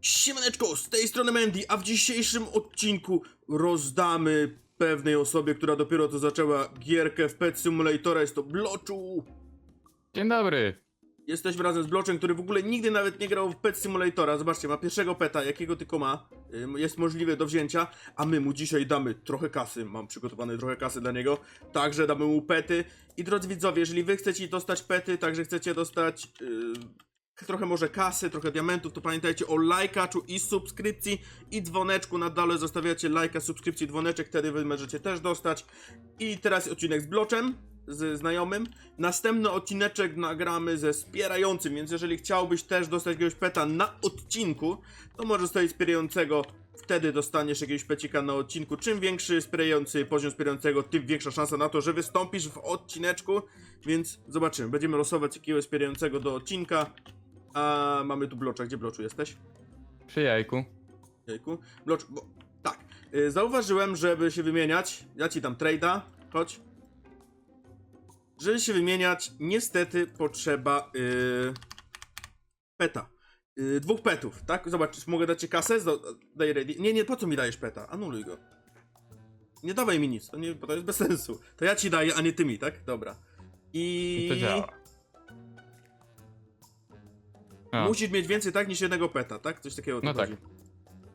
Siemaneczko, z tej strony Mandy, a w dzisiejszym odcinku rozdamy pewnej osobie, która dopiero co zaczęła gierkę w Pet Simulatora, jest to Bloczu. Dzień dobry. Jesteśmy razem z Bloczem, który w ogóle nigdy nawet nie grał w Pet Simulatora. Zobaczcie, ma pierwszego peta, jakiego tylko ma. Jest możliwe do wzięcia, a my mu dzisiaj damy trochę kasy. Mam przygotowane trochę kasy dla niego. Także damy mu pety. I drodzy widzowie, jeżeli wy chcecie dostać pety, także chcecie dostać yy, trochę może kasy, trochę diamentów, to pamiętajcie o lajkaczu i subskrypcji i dzwoneczku. Na dole zostawiacie lajka, subskrypcji, dzwoneczek, wtedy wy możecie też dostać. I teraz odcinek z Bloczem z znajomym. Następny odcineczek nagramy ze wspierającym, więc jeżeli chciałbyś też dostać jakiegoś peta na odcinku, to możesz zostawić wspierającego, wtedy dostaniesz jakiegoś pecika na odcinku. Czym większy wspierający, poziom wspierającego, tym większa szansa na to, że wystąpisz w odcineczku, więc zobaczymy. Będziemy losować jakiegoś wspierającego do odcinka. A mamy tu blocza. Gdzie bloczu jesteś? Przy jajku. Jejku. Blocz, bo... Tak. Y, zauważyłem, żeby się wymieniać. Ja ci dam trade'a. Chodź. Żeby się wymieniać, niestety potrzeba yy, peta. Yy, dwóch petów, tak? Zobacz, mogę dać ci kasę? Zdo- Daj ready. Nie, nie, po co mi dajesz peta? Anuluj go. Nie dawaj mi nic, to, nie, bo to jest bez sensu. To ja ci daję, a nie ty mi, tak? Dobra. I... I to działa. A, Musisz mieć więcej tak niż jednego peta, tak? Coś takiego o to No tak. chodzi.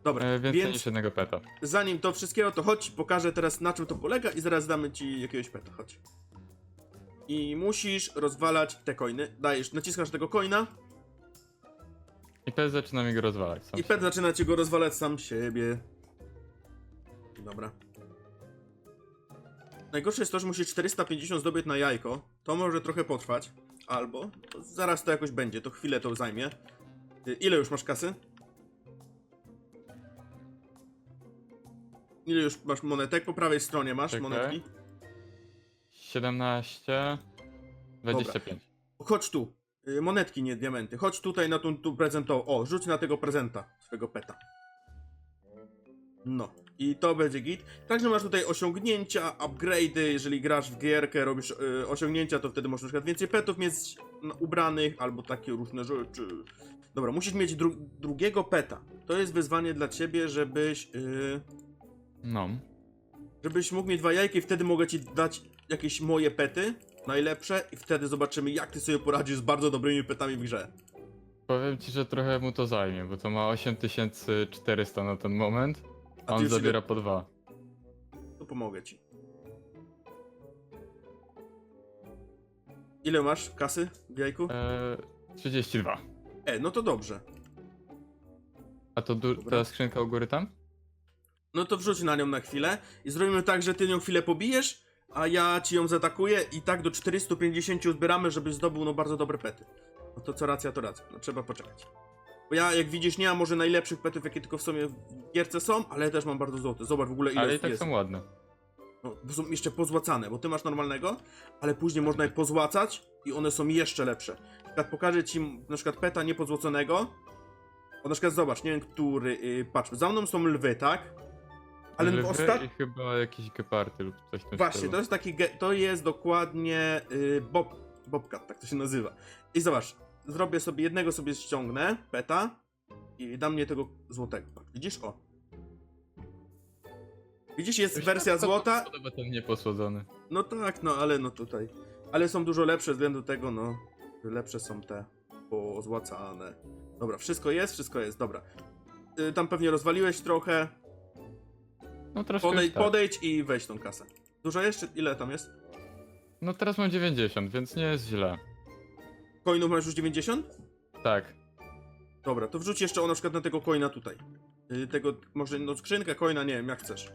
Dobra, e, więcej więc niż jednego peta. zanim to wszystkiego, to chodź, pokażę teraz na czym to polega i zaraz damy ci jakiegoś peta, chodź. I musisz rozwalać te coiny. Dajesz, naciskasz tego coina I pet zaczyna mi go rozwalać. Sam i pet zaczyna ci go rozwalać sam siebie. Dobra. Najgorsze jest to, że musisz 450 zdobyć na jajko. To może trochę potrwać. Albo to zaraz to jakoś będzie, to chwilę to zajmie. Ile już masz kasy? Ile już masz monetek? Po prawej stronie masz Czekaj. monetki. 17... 25. Chodź tu. Y, Monetki, nie diamenty. Chodź tutaj na tą tu. O, rzuć na tego prezenta, swego peta. No. I to będzie git. Także masz tutaj osiągnięcia, upgrade'y, jeżeli grasz w gierkę, robisz y, osiągnięcia, to wtedy możesz na przykład więcej petów mieć ubranych, albo takie różne rzeczy. Dobra, musisz mieć dru drugiego peta. To jest wyzwanie dla ciebie, żebyś... Y, No. żebyś mógł mieć dwa jajka i wtedy mogę ci dać jakieś moje pety, najlepsze, i wtedy zobaczymy, jak ty sobie poradzisz z bardzo dobrymi petami w grze. Powiem ci, że trochę mu to zajmie, bo to ma 8400 na ten moment, A on już zabiera po dwa. To pomogę ci. Ile masz kasy w jajku? E, 32. E, no to dobrze. A to du- Dobra. ta skrzynka u góry tam? No to wrzuć na nią na chwilę i zrobimy tak, że ty nią chwilę pobijesz, a ja ci ją zaatakuję i tak do 450 zbieramy, żebyś zdobył no bardzo dobre pety. No to co racja, to racja. No trzeba poczekać. Bo ja, jak widzisz, nie mam może najlepszych petów, jakie tylko w sumie w gierce są, ale też mam bardzo złote. Zobacz w ogóle ile Ale i jest. tak są ładne. No, bo są jeszcze pozłacane, bo ty masz normalnego, ale później można je pozłacać i one są jeszcze lepsze. Przykład pokażę ci na przykład peta niepozłoconego. O, na przykład zobacz, nie wiem który, yy, patrz, za mną są lwy, tak? Ale Lwy i chyba jakieś geparty lub coś w tym Właśnie, to jest taki, ge- to jest dokładnie yy, bob, bobcat, tak to się nazywa. I zobacz, zrobię sobie, jednego sobie ściągnę, peta i dam mnie tego złotego. Widzisz? O. Widzisz, jest wersja bardzo złota Podoba ten nieposłodzony. No tak, no ale no tutaj. Ale są dużo lepsze ze względu tego, no. Lepsze są te pozłacane. Dobra, wszystko jest, wszystko jest, dobra. Y, tam pewnie rozwaliłeś trochę. No troszkę Podejdź, już tak. podejdź i weź tą kasę. Dużo jeszcze? Ile tam jest? No teraz mam 90, więc nie jest źle. Coinów masz już 90? Tak. Dobra, to wrzuć jeszcze o na przykład na tego coina tutaj. Y, tego, może no skrzynkę coina, nie wiem, jak chcesz.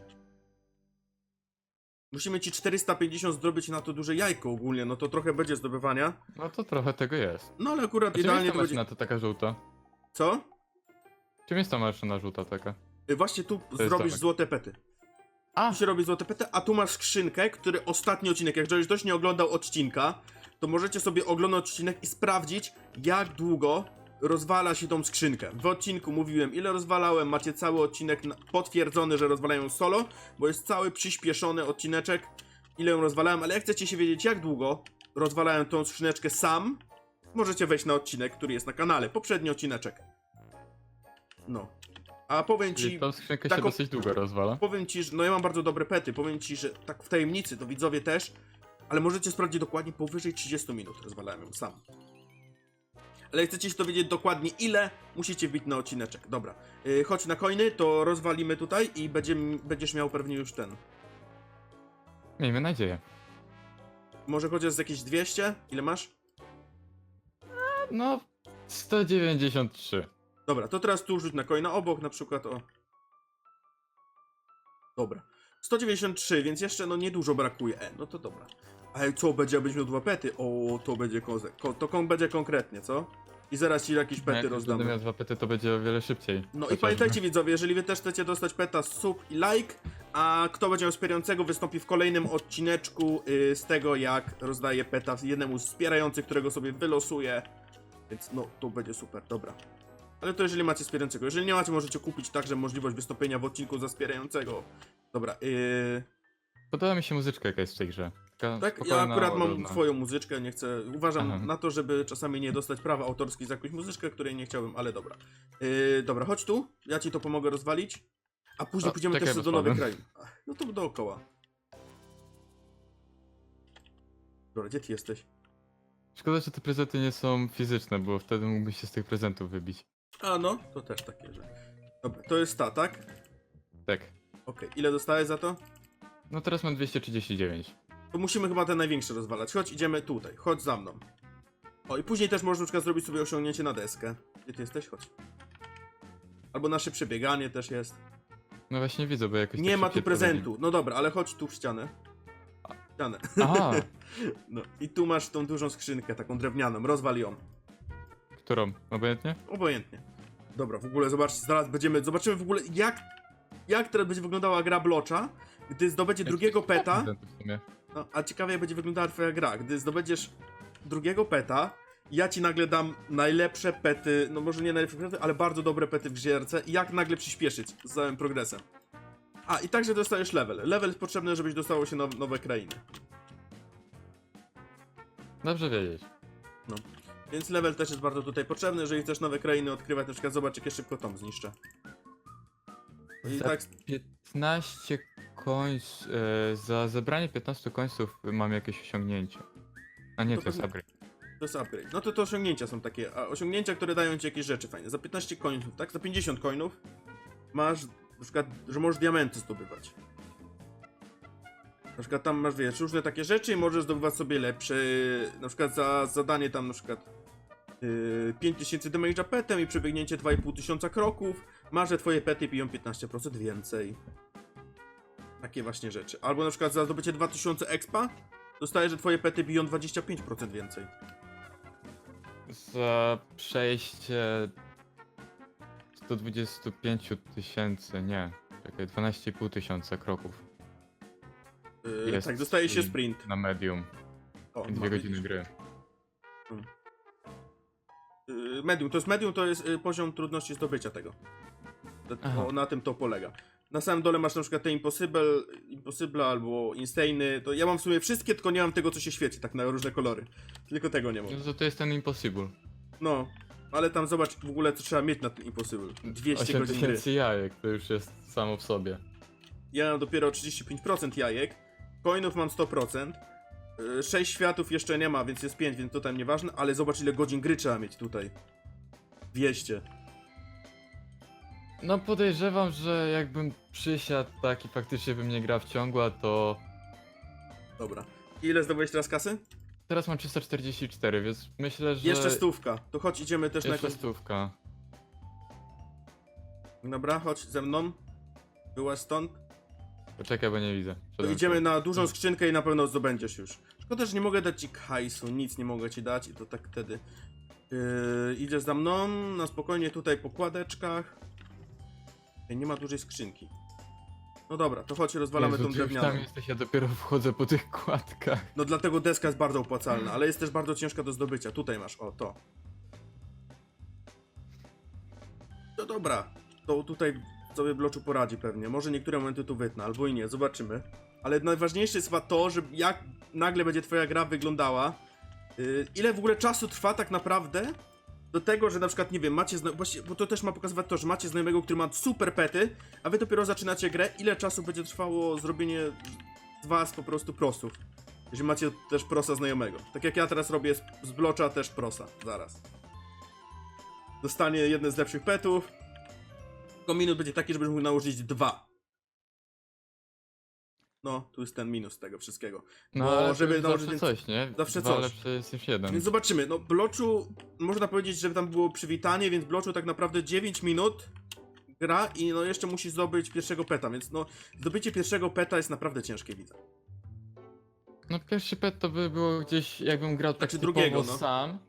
Musimy ci 450 zrobić na to duże jajko ogólnie, no to trochę będzie zdobywania. No to trochę tego jest. No ale akurat A czym idealnie jest to ta będzie... maszyna to taka żółta? Co? Czym jest ta maszyna żółta taka? Y, Właśnie tu jest zrobisz domek. złote pety. A! Tu się robi złote pety, a tu masz skrzynkę, który ostatni odcinek, jak ktoś ktoś nie oglądał odcinka, to możecie sobie oglądać odcinek i sprawdzić, jak długo rozwala się tą skrzynkę. W odcinku mówiłem, ile rozwalałem, macie cały odcinek potwierdzony, że rozwalają solo, bo jest cały przyspieszony odcineczek, ile ją rozwalałem, ale jak chcecie się wiedzieć, jak długo rozwalałem tą skrzyneczkę sam, możecie wejść na odcinek, który jest na kanale, poprzedni odcineczek. No. A powiem ci, tą skrzynkę taką- się dosyć długo rozwala. powiem ci, że no ja mam bardzo dobre pety, powiem ci, że tak w tajemnicy, to widzowie też, ale możecie sprawdzić dokładnie powyżej 30 minut rozwalałem ją sam. Ale chcecie się dowiedzieć dokładnie ile, musicie wbić na odcineczek. Dobra, yy, chodź na coiny, to rozwalimy tutaj i będziemy, będziesz miał pewnie już ten. Miejmy nadzieję. Może chociaż z jakieś 200? Ile masz? No, 193. Dobra, to teraz tu rzuć na coina obok, na przykład o. Dobra. 193, więc jeszcze no niedużo brakuje. E, no to dobra. Ale co będzie, jakbyś miał dwa pety? O, to będzie kozek. Ko to kon będzie konkretnie, co? I zaraz ci jakieś pety jak rozdamy. miał dwa pety, to będzie o wiele szybciej. No i Chociażby. pamiętajcie widzowie, jeżeli wy też chcecie dostać peta, sub i like, a kto będzie miał wspierającego wystąpi w kolejnym odcineczku y, z tego jak rozdaje peta jednemu z wspierających, którego sobie wylosuję. Więc no, to będzie super, dobra. Ale to jeżeli macie wspierającego. Jeżeli nie macie, możecie kupić także możliwość wystąpienia w odcinku za wspierającego. Dobra, yy, Podoba mi się muzyczka jaka jest w tej grze. Taka tak, ja spokojna, akurat mam ładna. twoją muzyczkę, nie chcę, uważam Aha. na to, żeby czasami nie dostać prawa autorskich za jakąś muzyczkę, której nie chciałbym, ale dobra. Yy, dobra, chodź tu, ja ci to pomogę rozwalić, a później pójdziemy czekaj, też do nowych krain. Ach, No to dookoła. Dobra, gdzie ty jesteś? Szkoda, że te prezenty nie są fizyczne, bo wtedy mógłbyś się z tych prezentów wybić. A no, to też takie, że... Dobra, to jest ta, tak? Tak. Okej, ile dostałeś za to? No teraz mam 239. To musimy chyba te największe rozwalać. Chodź, idziemy tutaj. Chodź za mną. O, i później też można na przykład zrobić sobie osiągnięcie na deskę. Gdzie ty jesteś? Chodź. Albo nasze przebieganie też jest. No właśnie widzę, bo jakoś Nie tak ma tu szybciej prezentu. No dobra, ale chodź tu w ścianę. Ścianę. Aha, No i tu masz tą dużą skrzynkę, taką drewnianą. Rozwal ją. którą? Obojętnie? Obojętnie. Dobra, w ogóle zobacz, zaraz będziemy, zobaczymy w ogóle jak, jak teraz będzie wyglądała gra Blocza, gdy zdobędzie drugiego peta. Prezentów w sumie. No, a ciekawie jak będzie wyglądała twoja gra, gdy zdobędziesz drugiego peta, ja ci nagle dam najlepsze pety, no może nie najlepsze pety, ale bardzo dobre pety w gierce i jak nagle przyspieszyć z całym progresem. A, i także dostajesz level. Level jest potrzebny, żebyś dostało się now, nowe krainy. Dobrze wiedzieć. Więc level też jest bardzo tutaj potrzebny, jeżeli chcesz nowe krainy odkrywać, na przykład zobacz, jak ja szybko tom zniszczę. I Za tak, 15 końców, e, za zebranie 15 końców mam jakieś osiągnięcie. A nie, To to jest upgrade. to jest upgrade. No to te osiągnięcia są takie, a osiągnięcia, które dają ci jakieś rzeczy fajne. Za 15 coinów, tak? Za 50 coinów masz, na przykład, że możesz diamenty zdobywać. Na przykład tam masz, wiesz, różne takie rzeczy i możesz zdobywać sobie lepsze, na przykład za zadanie tam na przykład yy, 5000 damage'a petem i przebiegnięcie 2500 kroków, masz, że twoje pety piją 15% więcej. Takie właśnie rzeczy. Albo na przykład za zdobycie 2000 expa, dostajesz, że twoje pety biją 25% więcej. Za przejście 125 tysięcy, nie. Czekaj, 12,5 tysiąca kroków Yy, Jest tak, dostaje się sprint. sprint. na medium. O, I no, dwie godziny widzisz. gry. Yy, medium, to jest medium, to jest yy, poziom trudności zdobycia tego. To, Aha. o, na tym to polega. Na samym dole masz na przykład te Impossible, Impossible albo Instany, to ja mam w sumie wszystkie, tylko nie mam tego, co się świeci, tak na różne kolory. Tylko tego nie mam. No to, to jest ten Impossible. No, ale tam zobacz w ogóle, co trzeba mieć na tym Impossible. 200 8 godzin gry. tysięcy jajek, to już jest samo w sobie. Ja mam dopiero 35% jajek, coinów mam 100%, yy, 6 światów jeszcze nie ma, więc jest 5, więc to tam nieważne, ale zobacz ile godzin gry trzeba mieć tutaj. 200. No podejrzewam, że jakbym przysiadł tak i faktycznie bym nie grał w ciągła, to Dobra. Ile zdobyłeś teraz kasy? teraz mam 344, więc myślę, że... Jeszcze stówka. To chodź, idziemy też na Jeszcze jakąś... stówka. Dobra, chodź ze mną. Byłaś stąd. Poczekaj, bo nie widzę. To Szedłem idziemy na dużą skrzynkę i na pewno zdobędziesz już. Szkoda, że nie mogę dać ci hajsu, nic nie mogę ci dać i to tak wtedy. Yy, idziesz za mną, na spokojnie tutaj po kładeczkach. Ej, nie ma dużej skrzynki. No dobra, to chodź, rozwalamy Jezu, tą ty już drewnianą. tam jesteś, ja dopiero wchodzę po tych kładkach. No dlatego deska jest bardzo opłacalna, ale jest też bardzo ciężka do zdobycia. Tutaj masz, o to. No dobra, to tutaj sobie Bloczu poradzi pewnie. Może niektóre momenty tu wytnę, albo i nie, zobaczymy. Ale najważniejsze jest chyba to, że jak nagle będzie twoja gra wyglądała. Yy, ile w ogóle czasu trwa tak naprawdę, do tego, że na przykład, nie wiem, macie, bo to też ma pokazywać to, że macie znajomego, który ma super pety, a wy dopiero zaczynacie grę, ile czasu będzie trwało zrobienie z was po prostu prosów. Jeżeli macie też prosa znajomego. Tak jak ja teraz robię z, blocza też prosa, zaraz. Dostanie jeden z lepszych petów. Tylko minus będzie taki, żebyś mógł nałożyć dwa. No, tu jest ten minus tego wszystkiego. No Bo ale żeby zawsze coś, nie? zawsze Dwa coś. lepsze jest niż jeden. Więc zobaczymy. No, Bloczu, można powiedzieć, że tam było przywitanie, więc Bloczu tak naprawdę 9 minut gra i no jeszcze musi zdobyć pierwszego peta, więc no zdobycie pierwszego peta jest naprawdę ciężkie, widzę. No pierwszy pet to by było gdzieś, jakbym grał tak Znaczy typowo drugiego, no. sam.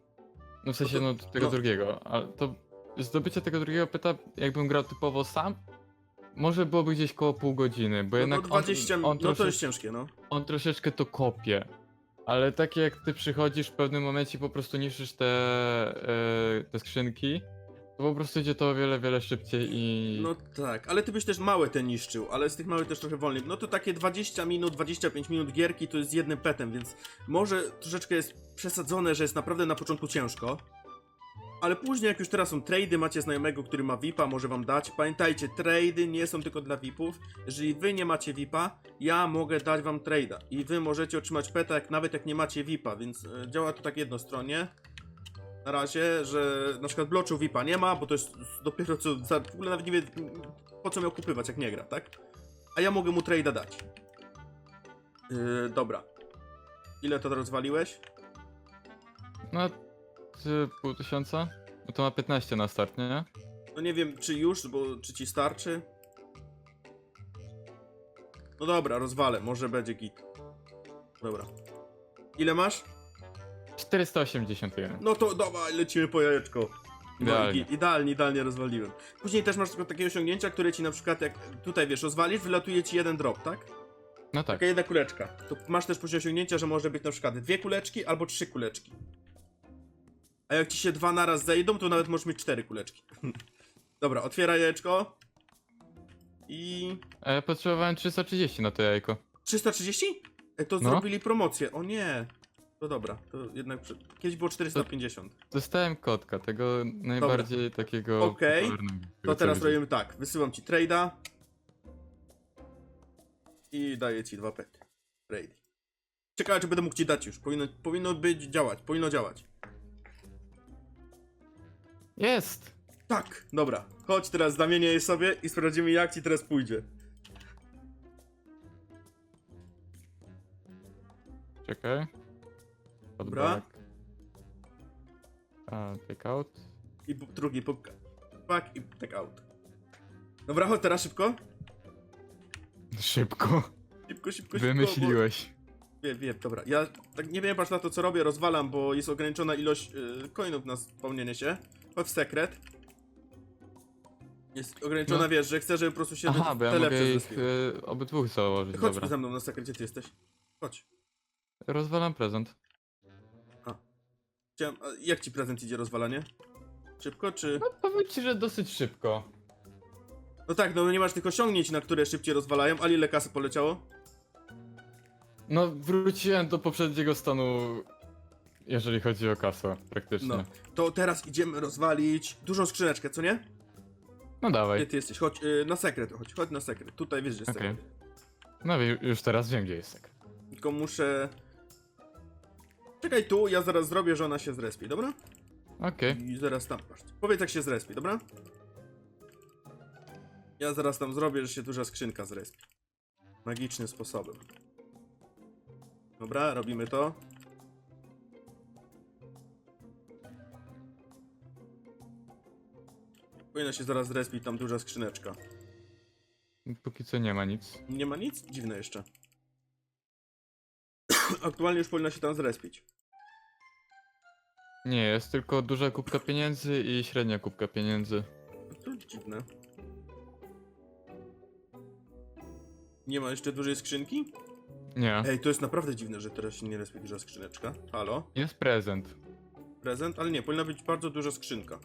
No w sensie, No no, tego no. drugiego. Ale to zdobycie tego drugiego peta, jakbym grał typowo sam, może byłoby gdzieś koło pół godziny, bo No, jednak no 20 on, no to jest ciężkie, no. on troszeczkę to kopie. Ale takie jak ty przychodzisz w pewnym momencie i po prostu niszczysz te, e, te skrzynki, to po prostu idzie to o wiele, wiele szybciej i... No tak, ale ty byś też małe te niszczył, ale z tych małych też trochę wolniej. No to takie 20 minut, 25 minut gierki to jest z jednym petem, więc może troszeczkę jest przesadzone, że jest naprawdę na początku ciężko. Ale później, jak już teraz są trady, macie znajomego, który ma VIPa, może wam dać. Pamiętajcie, trady nie są tylko dla VIPów. Jeżeli wy nie macie VIPa, ja mogę dać wam trade'a. I wy możecie otrzymać peta, jak, nawet jak nie macie VIPa, więc e, działa to tak jednostronnie. Na razie, że na przykład bloczu VIPa nie ma, bo to jest dopiero co, za, w ogóle nawet nie wie po co miał kupywać, jak nie gra, tak? A ja mogę mu trade'a dać. Yy, dobra. Ile to rozwaliłeś? No, pół tysiąca? No to ma 15 na start, nie? No nie wiem, czy już, bo czy ci starczy? No dobra, rozwalę, może będzie git. Dobra. Ile masz? 481. No to dawaj, lecimy po jajeczko. Idealnie. git, idealnie, idealnie rozwaliłem. Później też masz tylko takie osiągnięcia, które ci na przykład, jak tutaj wiesz, rozwalisz, wylatuje ci jeden drop, tak? No tak. Taka jedna kuleczka. To masz też później osiągnięcia, że może być na przykład dwie kuleczki albo trzy kuleczki. A jak ci się dwa naraz zejdą, to nawet możesz mieć cztery kuleczki. Dobra, otwieraj jajeczko. I... A ja potrzebowałem 330 na to jajko. 330? E, to No. zrobili promocję. O nie. To dobra, to jednak... Kiedyś było 450. Dostałem kotka, tego najbardziej takiego. Okej. popularnego, To co teraz robimy tak. Wysyłam ci trade'a. I daję ci dwa pety. Trade. Ciekawe, czy będę mógł ci dać już. Powinno, powinno być działać. Powinno działać. Jest! Tak, dobra. Chodź teraz, zamienię je sobie i sprawdzimy, jak ci teraz pójdzie. Czekaj. Dobra. A, take out. I drugi puk. Pak i tak out. Dobra, chodź teraz szybko. Szybko. Szybko, szybko, szybko. Wymyśliłeś. Bo... Wiem, wiem, dobra. Ja tak nie wiem, patrz na to, co robię, rozwalam, bo jest ograniczona ilość y, coinów na spełnienie się. Chodź w sekret. Jest ograniczona, No. wiesz, że chcę, żeby po prostu się Aha, bo ja mogę ich zrespiły. y, obydwóch założyć, Chodź dobra. ze mną na sekret, gdzie ty jesteś? Chodź. Rozwalam prezent. Chciałem, a jak ci prezent idzie rozwalanie? Szybko, czy... No powiem ci, że dosyć szybko. No tak, no nie masz tych osiągnięć, na które szybciej rozwalają, ale ile kasy poleciało? No wróciłem do poprzedniego stanu, jeżeli chodzi o kasę, praktycznie. No. No, To teraz idziemy rozwalić dużą skrzyneczkę, co nie? Gdzie dawaj. ty jesteś? Chodź y, na sekret, chodź, chodź na sekret. Tutaj wiesz, że jest Okej. sekret. No ju- już teraz wiem, gdzie jest sekret. Tylko muszę... Czekaj tu, ja zaraz zrobię, że ona się zrespi, dobra? Okej. I zaraz tam, patrz. Powiedz jak się zrespi, dobra? Ja zaraz tam zrobię, że się duża skrzynka zrespi. Magicznym sposobem. Dobra, robimy to. Powinna się zaraz zrespić tam duża skrzyneczka. Póki co nie ma nic. Nie ma nic? Dziwne jeszcze. Aktualnie już powinna się tam zrespić. Nie, jest tylko duża kubka pieniędzy i średnia kubka pieniędzy. To dziwne. Nie ma jeszcze dużej skrzynki? Nie, Ej, to jest naprawdę dziwne, że teraz się nie respi duża skrzyneczka. Halo? jest prezent. Prezent? Ale nie, powinna być bardzo duża skrzynka.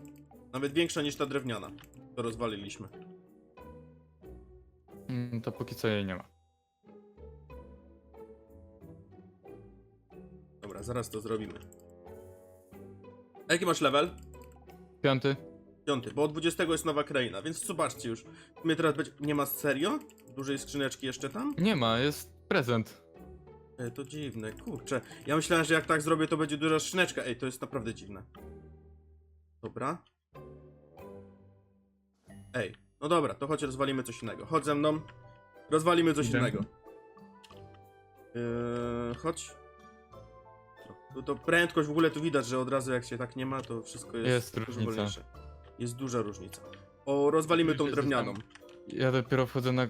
Nawet większa niż ta drewniana. To rozwaliliśmy. Mm, To póki co jej nie ma. Dobra, zaraz to zrobimy. A jaki masz level? Piąty. Piąty, bo od 20 jest nowa kraina, więc zobaczcie już. Mnie teraz będzie... Nie ma serio? Dużej skrzyneczki jeszcze tam? Nie ma, jest prezent. Ej, to dziwne, kurczę. Ja myślałem, że jak tak zrobię, to będzie duża skrzyneczka. Ej, to jest naprawdę dziwne. Dobra. Ej, no dobra, to chodź rozwalimy coś innego. Chodź ze mną. Rozwalimy coś Idę. innego. Yy, chodź. No to prędkość w ogóle tu widać, że od razu jak się tak nie ma, to wszystko jest, Jest dużo różnica. wolniejsze. Jest duża różnica. O, rozwalimy tą drewnianą. Ja dopiero wchodzę na e,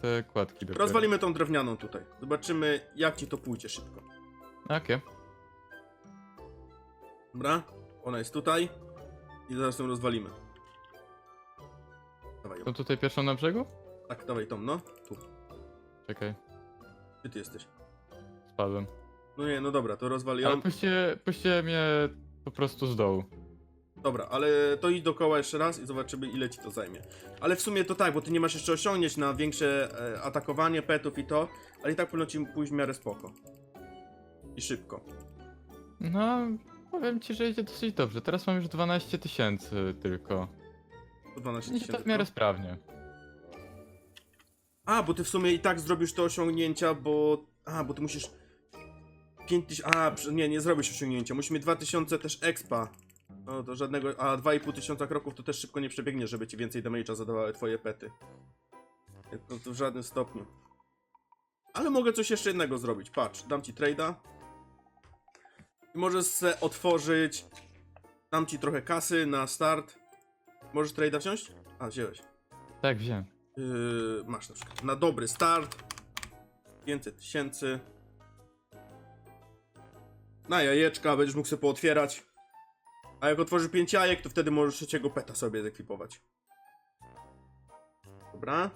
te kładki. Dopiero. Rozwalimy tą drewnianą tutaj. Zobaczymy, jak ci to pójdzie szybko. Okej. Dobra, ona jest tutaj i zaraz ją rozwalimy. Ją. To tutaj pierwszą na brzegu? Tak, dawaj tą, no. Tu, Czekaj, gdzie ty jesteś? spadłem. No nie, no dobra, to rozwal ją. Ale puśćcie, puśćcie mnie po prostu z dołu. Dobra, ale to idź dookoła jeszcze raz i zobaczymy ile ci to zajmie. Ale w sumie to tak, bo ty nie masz jeszcze osiągnięć na większe e, atakowanie petów i to, ale i tak powinno ci pójść w miarę spoko. I szybko. No, powiem ci, że idzie dosyć dobrze. Teraz mam już 12 tysięcy tylko. Po 12 Idzie to tysięcy. w miarę to? sprawnie. A, bo ty w sumie i tak zrobisz te osiągnięcia, bo... A, bo ty musisz... 5000... A, nie, nie zrobisz osiągnięcia. Musimy 2000 też expa. No to żadnego... A, 2,5 tysiąca kroków to też szybko nie przebiegnie, żeby ci więcej damage'a zadawały twoje pety. To, to w żadnym stopniu. Ale mogę coś jeszcze innego zrobić. Patrz, dam ci trade'a. I możesz se otworzyć... Dam ci trochę kasy na start. Możesz trade'a wziąć? A, wziąłeś. Tak, wiem. Yy, masz na przykład na dobry start 500 tysięcy na jajeczka będziesz mógł sobie pootwierać a jak otworzysz 5 jajek to wtedy możesz trzeciego peta sobie zekwipować dobra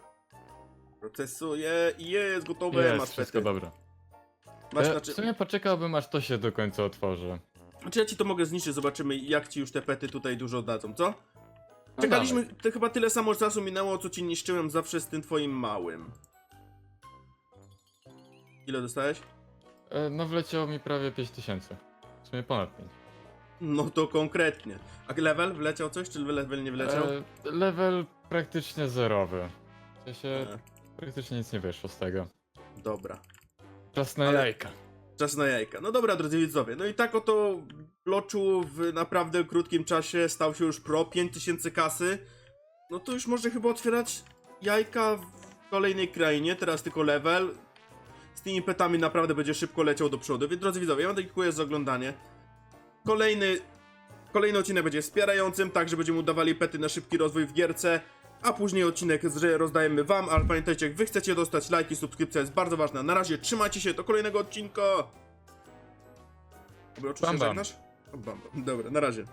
procesuję i jest gotowe Jest, masz wszystko pety dobre. masz, Ja znaczy, w sumie poczekałbym aż to się do końca otworzy. znaczy ja ci to mogę zniszczyć zobaczymy jak ci już te pety tutaj dużo dadzą co? No Czekaliśmy, to chyba tyle samo czasu minęło, co ci niszczyłem zawsze z tym twoim małym. Ile dostałeś? E, No wleciało mi prawie 5 tysięcy. W sumie ponad 5. No to konkretnie. A level wleciał coś, czy level nie wleciał? E, level praktycznie zerowy. W sensie E, praktycznie nic nie wyszło z tego. dobra. Czas na Ale- jajka. Czas na jajka. No dobra, drodzy widzowie. No i tak oto Bloczu w naprawdę krótkim czasie stał się już pro, 5000 kasy. No to już może chyba otwierać jajka w kolejnej krainie, teraz tylko level. Z tymi petami naprawdę będzie szybko leciał do przodu. Więc drodzy widzowie, ja wam dziękuję za oglądanie. Kolejny, kolejny odcinek będzie wspierającym, tak że będziemy udawali pety na szybki rozwój w gierce. A później odcinek rozdajemy wam, ale pamiętajcie, jak wy chcecie dostać lajki, subskrypcja jest bardzo ważna. Na razie trzymajcie się, do kolejnego odcinka! Dobra, czy się Bam, bam. żegnasz? O, Bam, bam. Dobra, na razie.